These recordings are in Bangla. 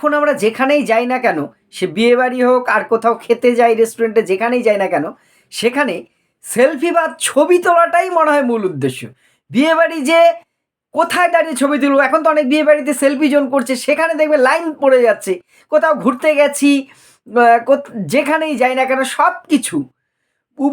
এখন আমরা যেখানেই যাই না কেন, সে বিয়েবাড়ি হোক আর কোথাও খেতে যাই রেস্টুরেন্টে যেখানেই যাই না কেন, সেখানে সেলফি বা ছবি তোলাটাই মনে হয় মূল উদ্দেশ্য। বিয়েবাড়ি যে কোথায় দাঁড়িয়ে ছবি তুলবো, এখন তো অনেক বিয়ে বাড়িতে সেলফি জোন করছে, সেখানে দেখবে লাইন পড়ে যাচ্ছে, কোথাও ঘুরতে গেছি যেখানেই যাই না কেন সব কিছু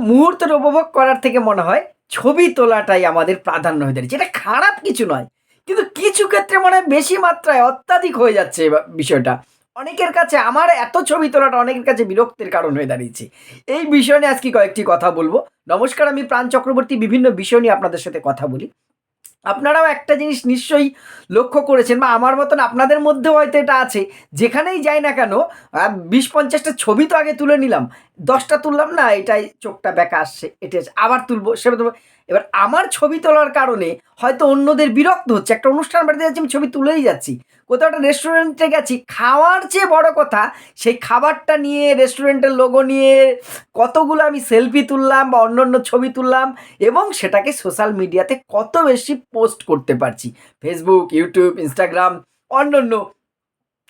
মুহূর্তের উপভোগ করার থেকে মনে হয় ছবি তোলাটাই আমাদের প্রাধান্য হয়ে দাঁড়িয়েছে। এটা খারাপ কিছু নয় কিন্তু কিছু ক্ষেত্রে মনে হয় বেশি মাত্রায় অত্যাধিক হয়ে যাচ্ছে বিষয়টা। অনেকের কাছে আমার এত ছবি তোলাটা অনেকের কাছে বিরক্তির কারণ হয়ে দাঁড়িয়েছে। এই বিষয় নিয়ে আজকে কয়েকটি কথা বলব। নমস্কার, আমি প্রাণ চক্রবর্তী, বিভিন্ন বিষয় নিয়ে আপনাদের সাথে কথা বলি। আপনারাও একটা জিনিস নিশ্চয়ই লক্ষ্য করেছেন বা আমার মতন আপনাদের মধ্যেও হয়তো এটা আছে। যেখানেই যাই না কেন বিশ পঞ্চাশটা ছবি তো আগে তুলে নিলাম। দশটা তুললাম না, এটাই চোখটা বেঁকা আসছে এটা আবার তুলবো সেটা তুলবো। এবার আমার ছবি তোলার কারণে হয়তো অন্যদের বিরক্ত হচ্ছে, একটা অনুষ্ঠান বাড়িতে যাচ্ছি, আমি ছবি তুলেই যাচ্ছি। কোথাও একটা রেস্টুরেন্টে গেছি, খাওয়ার চেয়ে বড় কথা, সেই খাবারটা নিয়ে রেস্টুরেন্টের লোগো নিয়ে কতগুলো আমি সেলফি তুললাম বা অন্য অন্য ছবি তুললাম এবং সেটাকে সোশ্যাল মিডিয়াতে কত বেশি পোস্ট করতে পারছি। ফেসবুক ইউটিউব ইনস্টাগ্রাম অন্য অন্য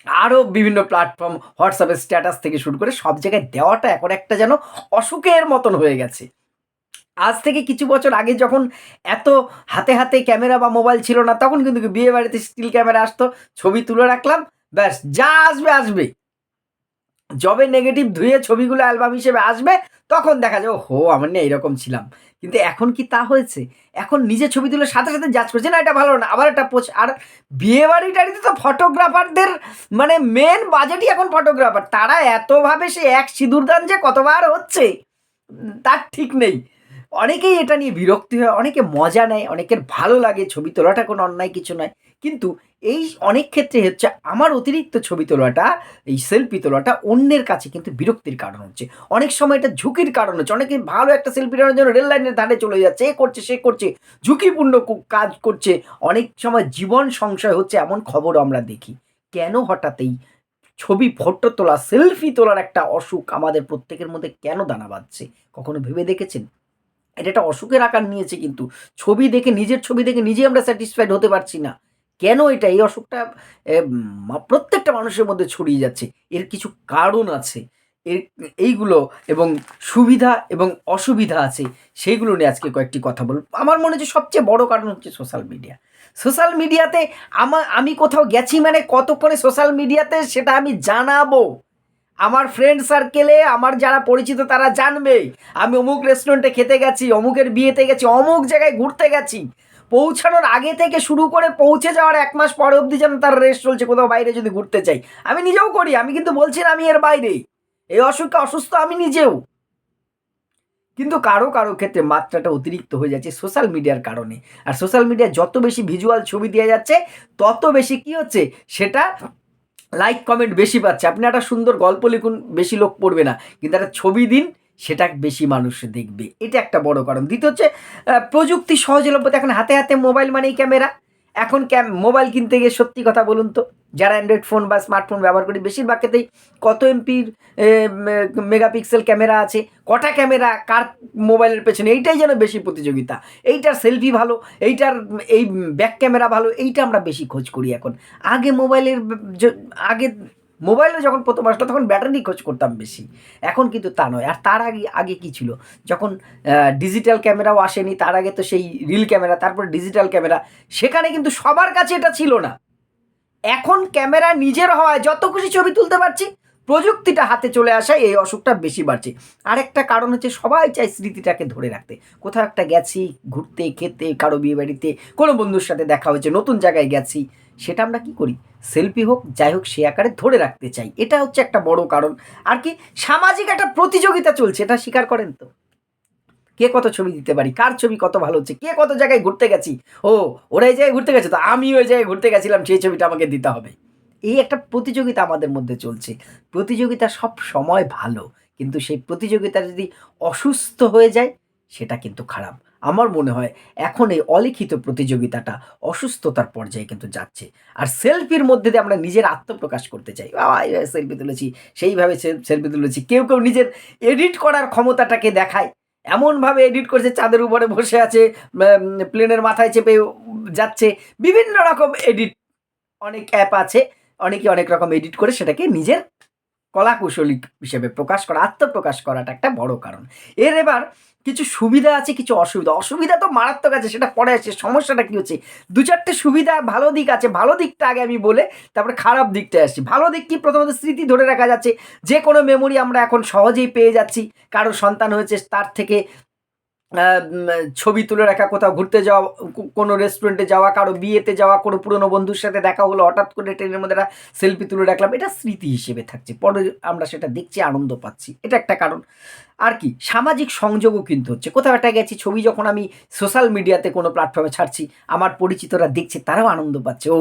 আরও বিভিন্ন প্ল্যাটফর্ম হোয়াটসঅ্যাপের স্ট্যাটাস থেকে শুরু করে সব জায়গায় দেওয়াটা এখন একটা যেন অসুখের মতন হয়ে গেছে। আজ থেকে কিছু বছর আগে যখন এত হাতে হাতে ক্যামেরা বা মোবাইল ছিল না, তখন কিন্তু বিয়ে বাড়িতে স্টিল ক্যামেরা আসতো, ছবি তুলে রাখলাম, ব্যাস, যা আসবে আসবে। যবে নেগেটিভ ধুয়ে ছবিগুলো অ্যালবাম হিসেবে আসবে, তখন দেখা যাবে হো আমার নিয়ে এইরকম ছিলাম। কিন্তু এখন কি তা হয়েছে? এখন নিজে ছবি তুলে সাথে সাথে জাজ করছে, না, এটা ভালো না, আবার একটা পোস্ট আর বিয়ে বাড়ি টাড়িতে তো ফটোগ্রাফারদের মানে মেন বাজেটই এখন ফটোগ্রাফার তারা এতভাবে সে এক সিঁদুর সিঁদুরদান যে কতবার হচ্ছে, তার ঠিক নেই। অনেকেই এটা নিয়ে বিরক্তি হয়, অনেকে মজা নেয়, অনেকের ভালো লাগে, ছবি তোলাটা কোনো অন্যায় কিছু নয়। কিন্তু এই অনেক ক্ষেত্রে হচ্ছে আমার অতিরিক্ত ছবি তোলাটা, এই সেলফি তোলাটা অন্যের কাছে কিন্তু বিরক্তির কারণ হচ্ছে। অনেক সময় এটা ঝুঁকির কারণ হচ্ছে। অনেকে ভালো একটা সেলফি নেওয়ার জন্য রেল লাইনের ধারে চলে যাচ্ছে, এ করছে, সে করছে, ঝুঁকিপূর্ণ কাজ করছে। অনেক সময় জীবন সংশয় হচ্ছে এমন খবর আমরা দেখি। কেন হঠাৎই ছবি ফটো তোলা সেলফি তোলার একটা অসুখ আমাদের প্রত্যেকের মধ্যে কেন দানা বাঁধছে? কখনো ভেবে দেখেছেন? এটা একটা অসুখের আকার নিয়েছে কিন্তু। ছবি দেখে, নিজের ছবি দেখে নিজে আমরা স্যাটিসফাইড হতে পারছি না। কেন এটা? এই অসুখটা প্রত্যেকটা মানুষের মধ্যে ছড়িয়ে যাচ্ছে। এর কিছু কারণ আছে। এর, এইগুলো এবং সুবিধা এবং অসুবিধা আছে, সেইগুলো নিয়ে আজকে কয়েকটি কথা বলব। আমার মনে হচ্ছে সবচেয়ে বড় কারণ হচ্ছে সোশ্যাল মিডিয়া। সোশ্যাল মিডিয়াতে আমার আমি কোথাও গেছি মানে কতক্ষণে সোশ্যাল মিডিয়াতে সেটা আমি জানাব। আমার ফ্রেন্ড সার্কেলে আমার যারা পরিচিত তারা জানবে। আমি অমুক রেস্টুরেন্টে খেতে গেছি, অমুকের বিয়েতে গেছি, অমুক জায়গায় ঘুরতে গেছি। পৌঁছানোর আগে থেকে শুরু করে পৌঁছে যাওয়ার এক মাস পরে অবধি যেন তার রেস্ট চলছে, কোথাও বাইরে যদি ঘুরতে চাই। আমি নিজেও করি, আমি কিন্তু বলছি না আমি এর বাইরে। এই অসুখে অসুস্থ আমি নিজেও। কিন্তু কারও কারও ক্ষেত্রে মাত্রাটা অতিরিক্ত হয়ে যাচ্ছে সোশ্যাল মিডিয়ার কারণে। আর সোশ্যাল মিডিয়ায় যত বেশি ভিজুয়াল ছবি দেওয়া যাচ্ছে, তত বেশি কি হচ্ছে, সেটা লাইক, কমেন্ট বেশি পাচ্ছে। আপনি একটা সুন্দর গল্প লিখুন, বেশি লোক পড়বে না। কিন্তু একটা ছবি দিন সেটা বেশি মানুষ দেখবে। এটা একটা বড় কারণ। দ্বিতীয় হচ্ছে প্রযুক্তি সহজলভ্যতা এখন হাতে হাতে মোবাইল মানেই ক্যামেরা। এখন ক্যাম, মোবাইল কিনতে গিয়ে সত্যি কথা বলুন তো, যারা অ্যান্ড্রয়েড ফোন বা স্মার্টফোন ব্যবহার করি, বেশিরভাগ ক্ষেত্রেই কত এমপির মেগাপিক্সেল ক্যামেরা আছে, কটা ক্যামেরা কার মোবাইলের পেছনে, এইটাই যেন বেশি প্রতিযোগিতা। এইটার সেলফি ভালো, এইটার, এই ব্যাক ক্যামেরা ভালো, এইটা আমরা বেশি খোঁজ করি এখন। আগে মোবাইলের আগে মোবাইলে যখন প্রথম আসলো, তখন ব্যাটারি খোঁজ করতাম বেশি। এখন কিন্তু তা নয়। আর তার আগে আগে কী ছিল? যখন ডিজিটাল ক্যামেরাও আসেনি, তার আগে তো সেই রিল ক্যামেরা তারপর ডিজিটাল ক্যামেরা সেখানে কিন্তু সবার কাছে এটা ছিল না। এখন ক্যামেরা নিজের হওয়ায় যত খুশি ছবি তুলতে পারছি, প্রযুক্তিটা হাতে চলে আসায় এই অসুখটা বেশি বাড়ছে। আরেকটা কারণ হচ্ছে, সবাই চায় স্মৃতিটাকে ধরে রাখতে। কোথাও একটা গেছি, ঘুরতে, খেতে, কারও বিয়ে বাড়িতে, কোনো বন্ধুর সাথে দেখা হয়েছে, নতুন জায়গায় গেছি। সেটা আমরা কি করি? সেলফি হোক, যাই হোক, সে আকারে ধরে রাখতে চাই। এটা হচ্ছে একটা বড় কারণ। আর কি, সামাজিক একটা প্রতিযোগিতা চলছে, এটা স্বীকার করেন তো। কে কত ছবি দিতে পারি? কার ছবি কত ভালো হচ্ছে? কে কত জায়গায় ঘুরতে গেছি? ও, ওরা এই জায়গায় ঘুরতে গেছে, তো আমি ওই জায়গায় ঘুরতে গেছিলাম, সেই ছবিটা আমাকে দিতে হবে। এই একটা প্রতিযোগিতা আমাদের মধ্যে চলছে। প্রতিযোগিতা সব সময় ভালো, কিন্তু সেই প্রতিযোগিতা যদি অসুস্থ হয়ে যায়, সেটা কিন্তু খারাপ। আমার মনে হয় এখন এই অলিখিত প্রতিযোগিতাটা অসুস্থতার পর্যায়ে কিন্তু যাচ্ছে। আর সেলফির মধ্যে দিয়ে আমরা নিজের আত্মপ্রকাশ করতে চাই। সেলফি তুলেছি, সেইভাবে সেলফি তুলেছি। কেউ কেউ নিজের এডিট করার ক্ষমতাটাকে দেখায়। এমনভাবে এডিট করেছে, চাঁদের উপরে বসে আছে প্লেনের মাথায় চেপে যাচ্ছে। বিভিন্ন রকম এডিট, অনেক অ্যাপ আছে, অনেকে অনেক রকম এডিট করে সেটাকে নিজের কলাকুশলী হিসেবে প্রকাশ করা, আত্মপ্রকাশ করাটা একটা বড় কারণ। এর এবার কিছু সুবিধা আছে, কিছু অসুবিধা? অসুবিধা তো মারাত্মক আছে, সেটা পরে আছে সমস্যাটা কি হচ্ছে? দু চারটে সুবিধা, ভালো দিক আছে। ভালো দিকটা আগে আমি বলে তারপরে খারাপ দিকটা আসছি। ভালো দিক কি? প্রথমত স্মৃতি ধরে রাখা যাচ্ছে। যে কোনো মেমোরি আমরা এখন সহজেই পেয়ে যাচ্ছি। কারও সন্তান হয়েছে, তার থেকে ছবি তুলে রাখা, কোথাও ঘুরতে যাওয়া কোনো রেস্টুরেন্টে যাওয়া, কারও বিয়েতে যাওয়া, কোনো পুরনো বন্ধুর সাথে দেখা হলো, হঠাৎ করে ট্রেনের মধ্যে একটা সেলফি তুলে রাখলাম। এটা স্মৃতি হিসেবে থাকছে। পরে আমরা সেটা দেখছি, আনন্দ পাচ্ছি। এটা একটা কারণ। আর কি, সামাজিক সংযোগও কিন্তু হচ্ছে। কোথাও একটা গেছি, ছবি যখন আমি সোশ্যাল মিডিয়াতে কোনো প্ল্যাটফর্মে ছাড়ছি, আমার পরিচিতরা দেখছে, তারাও আনন্দ পাচ্ছে। ও,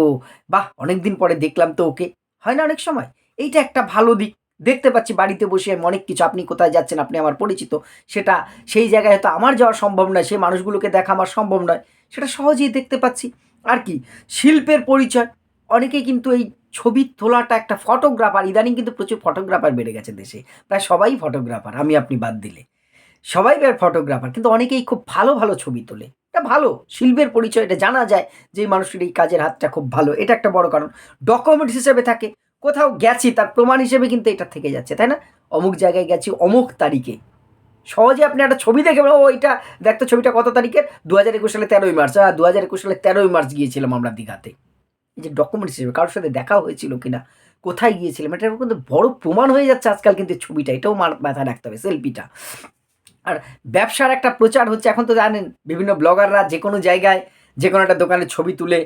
বাহ, অনেকদিন পরে দেখলাম তো ওকে। হয় না অনেক সময়? এইটা একটা ভালো দিক। দেখতে পাচ্ছি বাড়িতে বসে আমি অনেক কিছু। আপনি কোথায় যাচ্ছেন? আপনি আমার পরিচিত। সেটা সেই জায়গায় হয়তো আমার যাওয়া সম্ভব নয় সেই মানুষগুলোকে দেখা আমার সম্ভব নয়। সেটা সহজেই দেখতে পাচ্ছি। আর কি, শিল্পের পরিচয়। অনেকেই কিন্তু এই ছবি তোলাটা একটা ফটোগ্রাফার ইদানিং কিন্তু প্রচুর ফটোগ্রাফার বেড়ে গেছে দেশে। প্রায় সবাই ফটোগ্রাফার আমি আপনি বাদ দিলে। সবাই বের ফটোগ্রাফার কিন্তু অনেকেই খুব ভালো ভালো ছবি তোলে। এটা ভালো, শিল্পের পরিচয়, এটা জানা যায় যে মানুষটির এই কাজের হাতটা খুব ভালো। এটা একটা বড় কারণ। ডকুমেন্টস হিসেবে থাকে। কোথাও গেছি, তার প্রমাণ হিসেবে কিন্তু এটা থেকে যাচ্ছে, তাই না? অমুক জায়গায় গেছি অমুক তারিখে। সহজে আপনি একটা ছবি দেখে ও এটা দেখতো ছবিটা কত তারিখের দু হাজার একুশ সালে তেরোই মার্চ। হ্যাঁ দু হাজার একুশ সালে তেরোই মার্চ গিয়েছিলাম আমরা দীঘাতে। এই যে ডকুমেন্টস হিসেবে কারোর সাথে দেখা হয়েছিল কিনা, কোথায় গিয়েছিলাম, এটা কিন্তু বড় প্রমাণ হয়ে যাচ্ছে আজকাল কিন্তু ছবিটা, এটাও মাথায় রাখতে হবে সেলফিটা আর ব্যবসার একটা প্রচার হচ্ছে, এখন তো জানেন, বিভিন্ন ব্লগাররা যে কোনো জায়গায় যে কোনো একটা দোকানে ছবি তুলে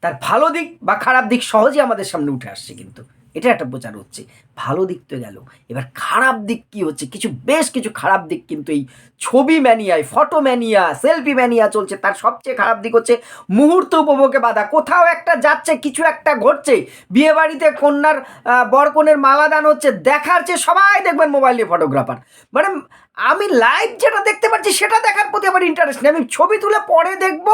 তার ভালো দিক বা খারাপ দিক সহজেই আমাদের সামনে উঠে আসছে কিন্তু। এটা একটা প্রচার হচ্ছে। ভালো দিক তো গেল। এবার খারাপ দিক কি হচ্ছে? কিছু, বেশ কিছু খারাপ দিক কিন্তু এই ছবি ম্যানিয়ায় ফটো ম্যানিয়া সেলফি ম্যানিয়া চলছে। তার সবচেয়ে খারাপ দিক হচ্ছে মুহূর্ত উপভোগে বাধা। কোথাও একটা যাচ্ছে, কিছু একটা ঘটছে। বিয়ে বাড়িতে কন্যার বরকনের বর কনের মালাদান হচ্ছে। দেখার চেয়ে সবাই দেখবেন মোবাইলে ফটোগ্রাফার মানে আমি লাইভ যেটা দেখতে পাচ্ছি, সেটা দেখার প্রতি আমার ইন্টারেস্ট নেই। আমি ছবি তুলে পরে দেখব,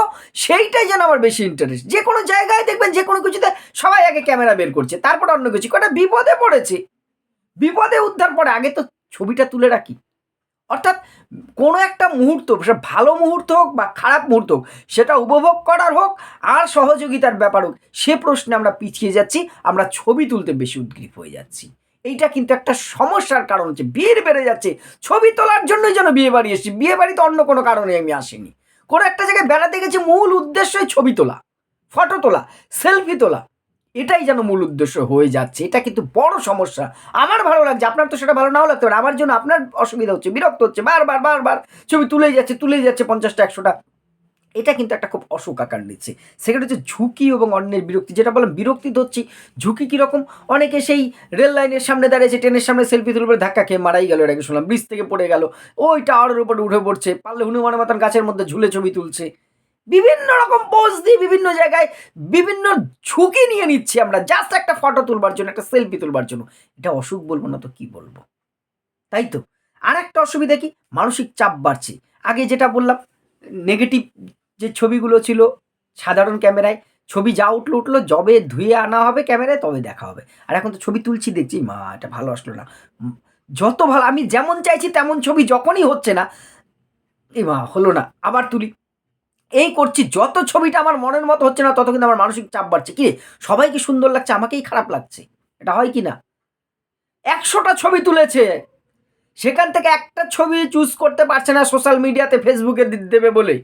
সেইটাই যেন আমার বেশি ইন্টারেস্ট যে কোনো জায়গায় দেখবেন, যে কোনো কিছুতে সবাই আগে ক্যামেরা বের করছে। তারপর অন্য কিছু। কটা বিপদে পড়েছে। বিপদে উদ্ধার পরে আগে তো ছবিটা তুলে রাখি। অর্থাৎ কোনো একটা মুহূর্ত সেটা ভালো মুহূর্ত হোক বা খারাপ মুহূর্ত হোক, সেটা উপভোগ করার হোক আর সহযোগিতার ব্যাপার হোক, সে প্রশ্নে আমরা পিছিয়ে যাচ্ছি, আমরা ছবি তুলতে বেশি উদ্গ্রীব হয়ে যাচ্ছি। এইটা কিন্তু একটা সমস্যার কারণ হচ্ছে, ভিড় বেড়ে যাচ্ছে। ছবি তোলার জন্যই যেন বিয়ে বাড়ি এসেছি, বিয়ে বাড়িতে অন্য কোনো কারণে আমি আসিনি। কোনো একটা জায়গায় বেড়াতে গেছি, মূল উদ্দেশ্যই ছবি তোলা, ফটো তোলা, সেলফি তোলা। এটাই যেন মূল উদ্দেশ্য হয়ে যাচ্ছে। এটা কিন্তু বড় সমস্যা। আমার ভালো লাগছে, আপনার তো সেটা ভালো নাও লাগতে পারে। আমার জন্য আপনার অসুবিধা হচ্ছে, বিরক্ত হচ্ছে, বারবার বারবার ছবি তুলেই যাচ্ছে তুলেই যাচ্ছে পঞ্চাশটা, একশোটা। এটা কিন্তু একটা খুব অসুখ আকার নিচ্ছে। সেখানে হচ্ছে ঝুঁকি এবং অন্যের বিরক্তি, যেটা বললাম, বিরক্তি ধরছি ঝুঁকি কীরকম? অনেকে সেই রেল লাইনের সামনে দাঁড়িয়েছে ট্রেনের সামনে সেলফি তুলবে ধাক্কা খেয়ে মারাই গেল। এটাকে শুনলাম ব্রিজ থেকে পড়ে গেল। ওই টাওয়ারের উপরে উঠে পড়ছে। পারলে হনুমানের মতন গাছের মধ্যে ঝুলে ছবি তুলছে। বিভিন্ন রকম পোজ দিয়ে বিভিন্ন জায়গায় বিভিন্ন ঝুঁকি নিয়ে নিচ্ছি আমরা। জাস্ট একটা ফটো তুলবার জন্য, একটা সেলফি তুলবার জন্য। এটা অসুখ বলব না তো কি বলব? তাই তো? আর একটা অসুবিধা কি? মানসিক চাপ বাড়ছে। আগে যেটা বললাম নেগেটিভ যে ছবিগুলো ছিল সাধারণ ক্যামেরায়, ছবি যা উঠল উঠল, যবে ধুয়ে আনা হবে ক্যামেরায়, তবে দেখা হবে। আর এখন তো ছবি তুলছি দেখছি, মা, এটা ভালো আসলো না। যত ভালো, আমি যেমন চাইছি তেমন ছবি যখনই হচ্ছে না, এ মা, হলো না। আবার তুলি। এই করছি, যত ছবিটা আমার মনের মতো হচ্ছে না, তত কিন্তু আমার মানসিক চাপ বাড়ছে। কি সবাইকে সুন্দর লাগছে, আমাকেই খারাপ লাগছে। এটা হয় কি না? একশোটা ছবি তুলেছে। সেখান থেকে একটা ছবি চুজ করতে পারছে না সোশ্যাল মিডিয়াতে ফেসবুকে দেবে বলে।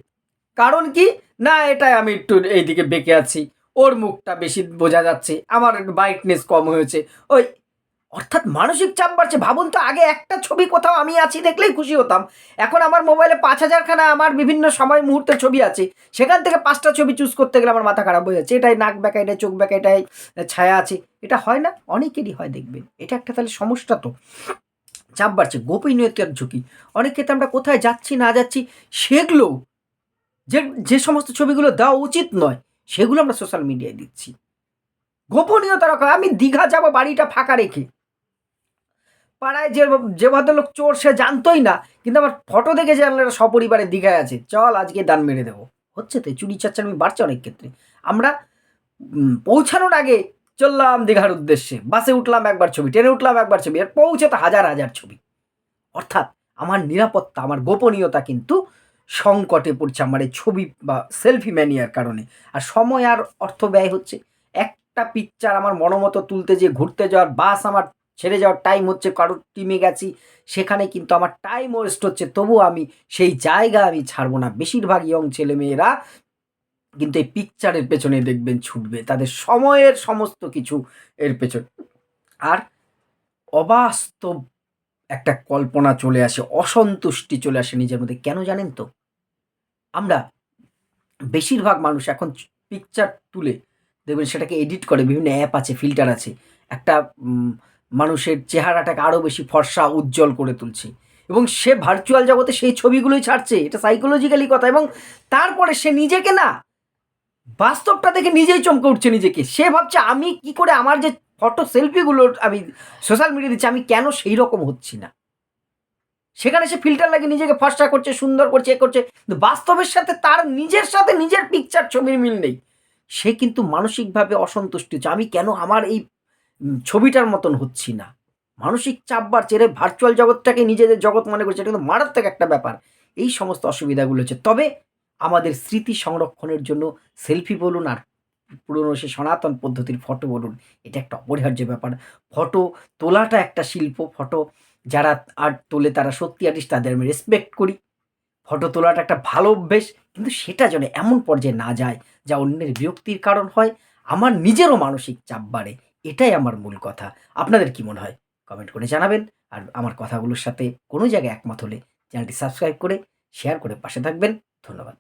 কারণ কি? না, এটাই আমি একটু এইদিকে বেঁকে আছি। ওর মুখটা বেশি বোঝা যাচ্ছে। আমার ব্রাইটনেস কম হয়েছে। ওই অর্থাৎ মানসিক চাপ বাড়ছে। ভাবুন তো, আগে একটা ছবি কোথাও আমি আছি দেখলেই খুশি হতাম। এখন আমার মোবাইলে পাঁচ হাজারখানা আমার বিভিন্ন সময় মুহূর্তের ছবি আছে। সেখান থেকে পাঁচটা ছবি চুজ করতে গেলে আমার মাথা খারাপ হয়ে যাচ্ছে। এটাই নাক বেঁকা এটাই চোখ বেঁকা এটাই ছায়া আছে। এটা হয় না, অনেকেরই হয় দেখবেন। এটা একটা তাহলে সমস্যা তো। চাপ বাড়ছে, গোপনীয়তার ঝুঁকি। অনেক ক্ষেত্রে আমরা কোথায় যাচ্ছি, না যাচ্ছি, সেগুলো যে যে সমস্ত ছবিগুলো দেওয়া উচিত নয়, সেগুলো আমরা সোশ্যাল মিডিয়ায় দিচ্ছি। গোপনীয়তা রাখা আমি দীঘা যাব, বাড়িটা ফাঁকা রেখে। পাড়ায় যে যে ভদ্রলোক চোর, সে জানতোই না। কিন্তু আমার ফটো দেখে জানলে এরা সপরিবারে দীঘায় আছে। চল, আজকে দান মেরে দেবো। হচ্ছে তো চুরি চাচ্চামি বাড়ছে অনেক ক্ষেত্রে। আমরা পৌঁছানোর আগে চললাম দীঘার উদ্দেশ্যে। বাসে উঠলাম একবার ছবি, ট্রেনে উঠলাম একবার ছবি। আর পৌঁছাতে হাজার হাজার ছবি। অর্থাৎ, আমার নিরাপত্তা, আমার গোপনীয়তা কিন্তু সংকটে পড়ছে আমার এই ছবি বা সেলফি ম্যানিয়ার কারণে। আর সময় আর অর্থ ব্যয় হচ্ছে। একটা পিকচার আমার মনোমতো তুলতে যে ঘুরতে যাওয়ার বাস আমার ছেড়ে যাওয়ার টাইম হচ্ছে, কারোর টিমে গেছি, সেখানে কিন্তু আমার টাইম ওয়েস্ট হচ্ছে তবু আমি সেই জায়গা আমি ছাড়বো না। বেশিরভাগ ইয়ং ছেলেমেয়েরা কিন্তু এই পিকচারের পেছনে দেখবেন ছুটবে, তাদের সময়ের সমস্ত কিছু এর পেছনে। আর অবাস্তব একটা কল্পনা চলে আসে, অসন্তুষ্টি চলে আসে নিজের মধ্যে। কেন জানেন তো? আমরা বেশিরভাগ মানুষ এখন পিকচার তুলে দেখবেন সেটাকে এডিট করে, বিভিন্ন অ্যাপ আছে ফিল্টার আছে। একটা মানুষের চেহারাটাকে আরও বেশি ফর্সা, উজ্জ্বল করে তুলছে। এবং সে ভার্চুয়াল জগতে সেই ছবিগুলোই ছাড়ছে, এটা সাইকোলজিক্যালি কথা। এবং তারপরে সে নিজেকে না, বাস্তবটা দেখে নিজেই চমকে উঠছে নিজেকে। সে ভাবছে, আমি কি করে আমার যে ফটো সেলফিগুলো আমি সোশ্যাল মিডিয়া দিচ্ছি, আমি কেন সেই রকম হচ্ছি না? সেখানে সে ফিল্টার লাগিয়ে নিজেকে ফর্সা করছে, সুন্দর করছে, এ করছে। কিন্তু বাস্তবের সাথে তার নিজের সাথে নিজের পিকচার ছবির মিল নেই। সে কিন্তু মানসিকভাবে অসন্তুষ্টি। আমি কেন আমার এই ছবিটার মতন হচ্ছি না। মানসিক চাপ বাড়ছে এর ভার্চুয়াল জগৎটাকে নিজেদের জগৎ মনে করছে, এটা কিন্তু মারাত্মক একটা ব্যাপার। এই সমস্ত অসুবিধাগুলো হচ্ছে। তবে আমাদের স্মৃতি সংরক্ষণের জন্য সেলফি বলুন আর পুরনো সে সনাতন পদ্ধতির ফটো বলুন, এটা একটা অপরিহার্য ব্যাপার। ফটো তোলাটা একটা শিল্প ফটো যারা আর্ট তোলে তারা সত্যি আর্টিস্ট তাদের আমি রেসপেক্ট করি। ফটো তোলাটা একটা ভালো অভ্যেস, কিন্তু সেটা যেন এমন পর্যায়ে না যায়, যা অন্যের বিরক্তির কারণ হয়। আমার নিজেরও মানসিক চাপ বাড়ে। এটাই আমার মূল কথা। আপনাদের কি মনে হয়? কমেন্ট করে জানাবেন। আর আমার কথাগুলোর সাথে কোনো জায়গায় একমত হলে চ্যানেলটি সাবস্ক্রাইব করে, শেয়ার করে পাশে থাকবেন। ধন্যবাদ।